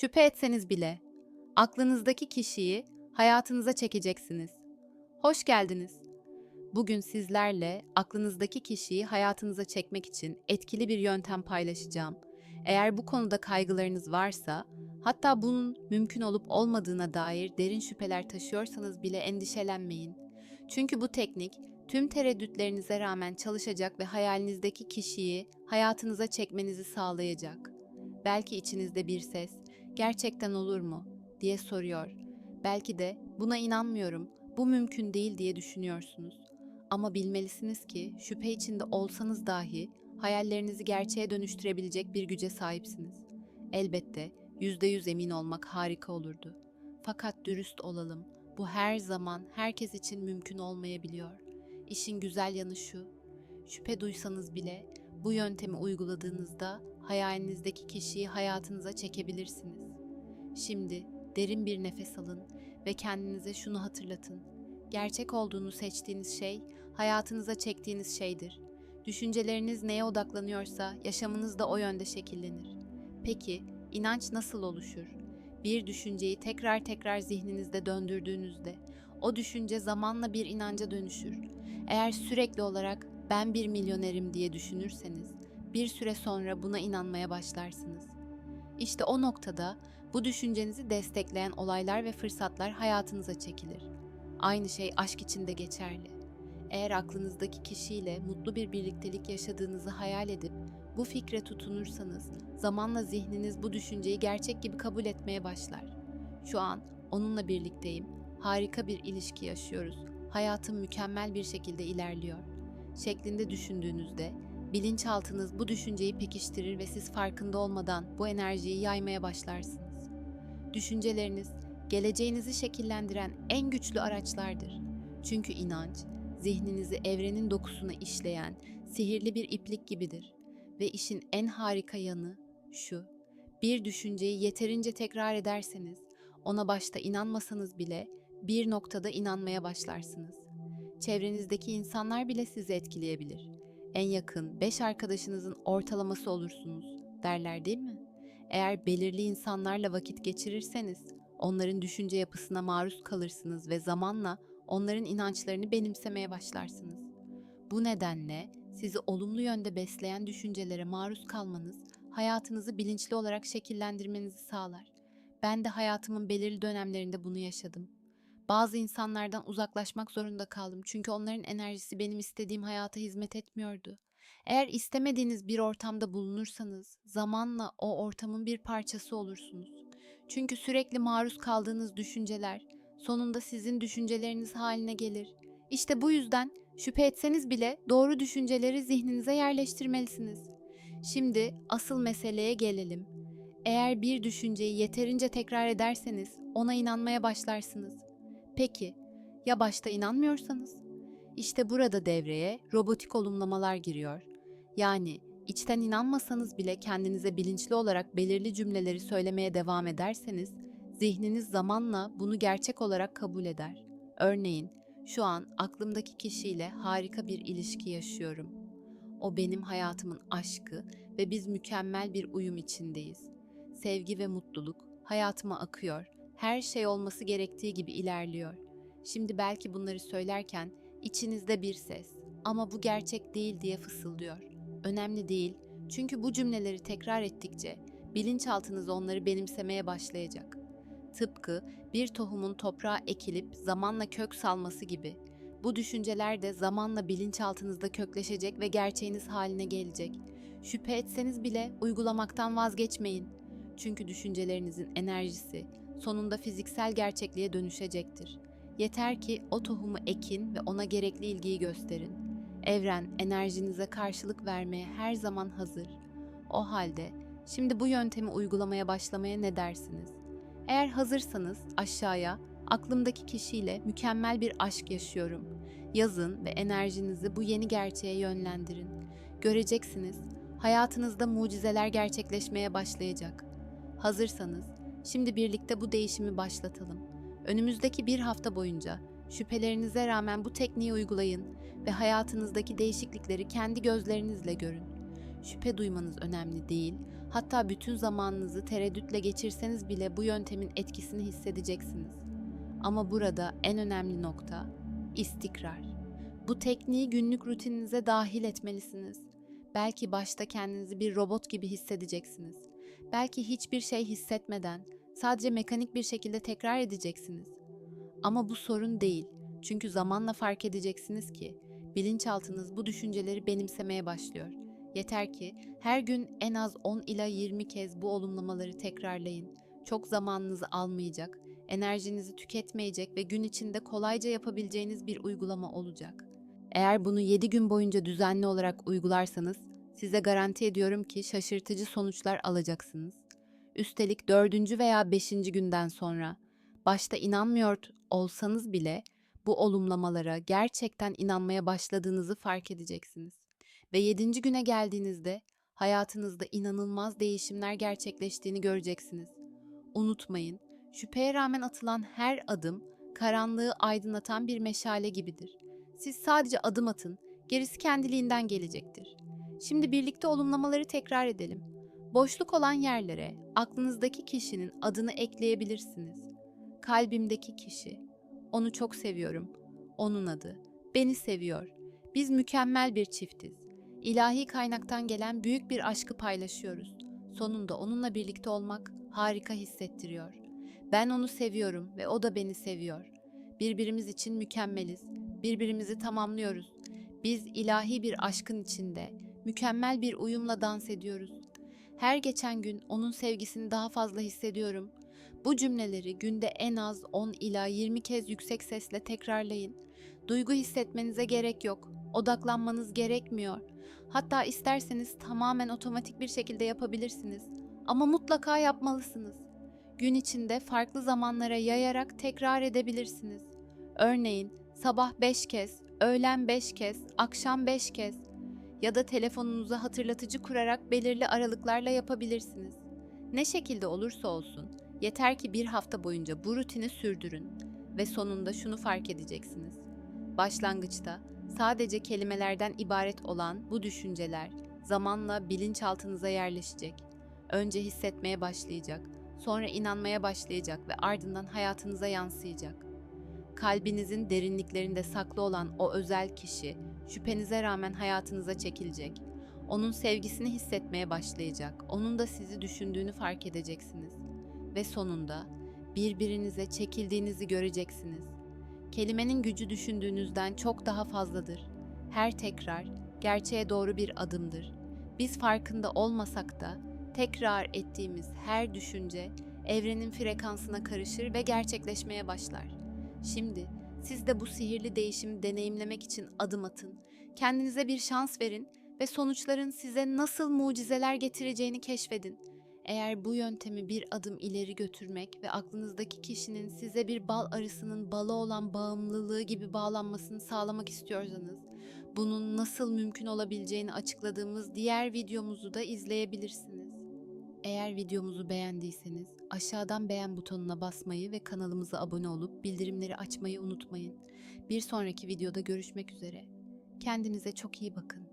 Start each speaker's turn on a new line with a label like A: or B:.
A: Şüphe etseniz bile aklınızdaki kişiyi hayatınıza çekeceksiniz. Hoş geldiniz. Bugün sizlerle aklınızdaki kişiyi hayatınıza çekmek için etkili bir yöntem paylaşacağım. Eğer bu konuda kaygılarınız varsa, hatta bunun mümkün olup olmadığına dair derin şüpheler taşıyorsanız bile endişelenmeyin. Çünkü bu teknik tüm tereddütlerinize rağmen çalışacak ve hayalinizdeki kişiyi hayatınıza çekmenizi sağlayacak. Belki içinizde bir ses, gerçekten olur mu diye soruyor. Belki de buna inanmıyorum, bu mümkün değil diye düşünüyorsunuz. Ama bilmelisiniz ki şüphe içinde olsanız dahi hayallerinizi gerçeğe dönüştürebilecek bir güce sahipsiniz. Elbette yüzde yüz emin olmak harika olurdu. Fakat dürüst olalım, bu her zaman herkes için mümkün olmayabiliyor. İşin güzel yanı şu, şüphe duysanız bile bu yöntemi uyguladığınızda hayalinizdeki kişiyi hayatınıza çekebilirsiniz. Şimdi derin bir nefes alın ve kendinize şunu hatırlatın. Gerçek olduğunu seçtiğiniz şey, hayatınıza çektiğiniz şeydir. Düşünceleriniz neye odaklanıyorsa yaşamınız da o yönde şekillenir. Peki, inanç nasıl oluşur? Bir düşünceyi tekrar tekrar zihninizde döndürdüğünüzde o düşünce zamanla bir inanca dönüşür. Eğer sürekli olarak ben bir milyonerim diye düşünürseniz bir süre sonra buna inanmaya başlarsınız. İşte o noktada bu düşüncenizi destekleyen olaylar ve fırsatlar hayatınıza çekilir. Aynı şey aşk için de geçerli. Eğer aklınızdaki kişiyle mutlu bir birliktelik yaşadığınızı hayal edip bu fikre tutunursanız zamanla zihniniz bu düşünceyi gerçek gibi kabul etmeye başlar. Şu an onunla birlikteyim. Harika bir ilişki yaşıyoruz. Hayatım mükemmel bir şekilde ilerliyor. Şeklinde düşündüğünüzde bilinçaltınız bu düşünceyi pekiştirir ve siz farkında olmadan bu enerjiyi yaymaya başlarsınız. Düşünceleriniz geleceğinizi şekillendiren en güçlü araçlardır. Çünkü inanç, zihninizi evrenin dokusuna işleyen sihirli bir iplik gibidir. Ve işin en harika yanı şu. Bir düşünceyi yeterince tekrar ederseniz, ona başta inanmasanız bile bir noktada inanmaya başlarsınız. Çevrenizdeki insanlar bile sizi etkileyebilir. En yakın 5 arkadaşınızın ortalaması olursunuz derler değil mi? Eğer belirli insanlarla vakit geçirirseniz onların düşünce yapısına maruz kalırsınız ve zamanla onların inançlarını benimsemeye başlarsınız. Bu nedenle sizi olumlu yönde besleyen düşüncelere maruz kalmanız hayatınızı bilinçli olarak şekillendirmenizi sağlar. Ben de hayatımın belirli dönemlerinde bunu yaşadım. Bazı insanlardan uzaklaşmak zorunda kaldım çünkü onların enerjisi benim istediğim hayata hizmet etmiyordu. Eğer istemediğiniz bir ortamda bulunursanız zamanla o ortamın bir parçası olursunuz. Çünkü sürekli maruz kaldığınız düşünceler sonunda sizin düşünceleriniz haline gelir. İşte bu yüzden şüphe etseniz bile doğru düşünceleri zihninize yerleştirmelisiniz. Şimdi asıl meseleye gelelim. Eğer bir düşünceyi yeterince tekrar ederseniz ona inanmaya başlarsınız. Peki ya başta inanmıyorsanız? İşte burada devreye robotik olumlamalar giriyor. Yani içten inanmasanız bile kendinize bilinçli olarak belirli cümleleri söylemeye devam ederseniz zihniniz zamanla bunu gerçek olarak kabul eder. Örneğin şu an aklımdaki kişiyle harika bir ilişki yaşıyorum. O benim hayatımın aşkı ve biz mükemmel bir uyum içindeyiz. Sevgi ve mutluluk hayatıma akıyor. Her şey olması gerektiği gibi ilerliyor. Şimdi belki bunları söylerken içinizde bir ses ama bu gerçek değil diye fısıldıyor. Önemli değil çünkü bu cümleleri tekrar ettikçe bilinçaltınız onları benimsemeye başlayacak. Tıpkı bir tohumun toprağa ekilip zamanla kök salması gibi. Bu düşünceler de zamanla bilinçaltınızda kökleşecek ve gerçeğiniz haline gelecek. Şüphe etseniz bile uygulamaktan vazgeçmeyin. Çünkü düşüncelerinizin enerjisi sonunda fiziksel gerçekliğe dönüşecektir. Yeter ki o tohumu ekin ve ona gerekli ilgiyi gösterin. Evren enerjinize karşılık vermeye her zaman hazır. O halde şimdi bu yöntemi uygulamaya başlamaya ne dersiniz? Eğer hazırsanız aşağıya aklımdaki kişiyle mükemmel bir aşk yaşıyorum. Yazın ve enerjinizi bu yeni gerçeğe yönlendirin. Göreceksiniz hayatınızda mucizeler gerçekleşmeye başlayacak. Hazırsanız şimdi birlikte bu değişimi başlatalım. Önümüzdeki bir hafta boyunca şüphelerinize rağmen bu tekniği uygulayın ve hayatınızdaki değişiklikleri kendi gözlerinizle görün. Şüphe duymanız önemli değil, Hatta bütün zamanınızı tereddütle geçirseniz bile bu yöntemin etkisini hissedeceksiniz. Ama burada en önemli nokta istikrar. Bu tekniği günlük rutininize dahil etmelisiniz. Belki başta kendinizi bir robot gibi hissedeceksiniz. Belki hiçbir şey hissetmeden sadece mekanik bir şekilde tekrar edeceksiniz. Ama bu sorun değil. Çünkü zamanla fark edeceksiniz ki bilinçaltınız bu düşünceleri benimsemeye başlıyor. Yeter ki her gün en az 10 ila 20 kez bu olumlamaları tekrarlayın. Çok zamanınızı almayacak, enerjinizi tüketmeyecek ve gün içinde kolayca yapabileceğiniz bir uygulama olacak. Eğer bunu 7 gün boyunca düzenli olarak uygularsanız size garanti ediyorum ki şaşırtıcı sonuçlar alacaksınız. Üstelik 4. veya 5. günden sonra başta inanmıyor olsanız bile bu olumlamalara gerçekten inanmaya başladığınızı fark edeceksiniz. Ve 7. güne geldiğinizde hayatınızda inanılmaz değişimler gerçekleştiğini göreceksiniz. Unutmayın, şüpheye rağmen atılan her adım karanlığı aydınlatan bir meşale gibidir. Siz sadece adım atın, gerisi kendiliğinden gelecektir. Şimdi birlikte olumlamaları tekrar edelim. Boşluk olan yerlere aklınızdaki kişinin adını ekleyebilirsiniz. Kalbimdeki kişi. Onu çok seviyorum. Onun adı. Beni seviyor. Biz mükemmel bir çiftiz. İlahi kaynaktan gelen büyük bir aşkı paylaşıyoruz. Sonunda onunla birlikte olmak harika hissettiriyor. Ben onu seviyorum ve o da beni seviyor. Birbirimiz için mükemmeliz. Birbirimizi tamamlıyoruz. Biz ilahi bir aşkın içinde, mükemmel bir uyumla dans ediyoruz. Her geçen gün onun sevgisini daha fazla hissediyorum. Bu cümleleri günde en az 10 ila 20 kez yüksek sesle tekrarlayın. Duygu hissetmenize gerek yok. Odaklanmanız gerekmiyor. Hatta isterseniz tamamen otomatik bir şekilde yapabilirsiniz. Ama mutlaka yapmalısınız. Gün içinde farklı zamanlara yayarak tekrar edebilirsiniz. Örneğin sabah 5 kez, öğlen 5 kez, akşam 5 kez ya da telefonunuza hatırlatıcı kurarak belirli aralıklarla yapabilirsiniz. Ne şekilde olursa olsun, yeter ki bir hafta boyunca bu rutini sürdürün ve sonunda şunu fark edeceksiniz. Başlangıçta sadece kelimelerden ibaret olan bu düşünceler zamanla bilinçaltınıza yerleşecek. Önce hissetmeye başlayacak, sonra inanmaya başlayacak ve ardından hayatınıza yansıyacak. Kalbinizin derinliklerinde saklı olan o özel kişi şüphenize rağmen hayatınıza çekilecek. Onun sevgisini hissetmeye başlayacak. Onun da sizi düşündüğünü fark edeceksiniz. Ve sonunda birbirinize çekildiğinizi göreceksiniz. Kelimenin gücü düşündüğünüzden çok daha fazladır. Her tekrar gerçeğe doğru bir adımdır. Biz farkında olmasak da tekrar ettiğimiz her düşünce evrenin frekansına karışır ve gerçekleşmeye başlar. Şimdi siz de bu sihirli değişimi deneyimlemek için adım atın. Kendinize bir şans verin ve sonuçların size nasıl mucizeler getireceğini keşfedin. Eğer bu yöntemi bir adım ileri götürmek ve aklınızdaki kişinin size bir bal arısının bala olan bağımlılığı gibi bağlanmasını sağlamak istiyorsanız, bunun nasıl mümkün olabileceğini açıkladığımız diğer videomuzu da izleyebilirsiniz. Eğer videomuzu beğendiyseniz aşağıdan beğen butonuna basmayı ve kanalımıza abone olup bildirimleri açmayı unutmayın. Bir sonraki videoda görüşmek üzere. Kendinize çok iyi bakın.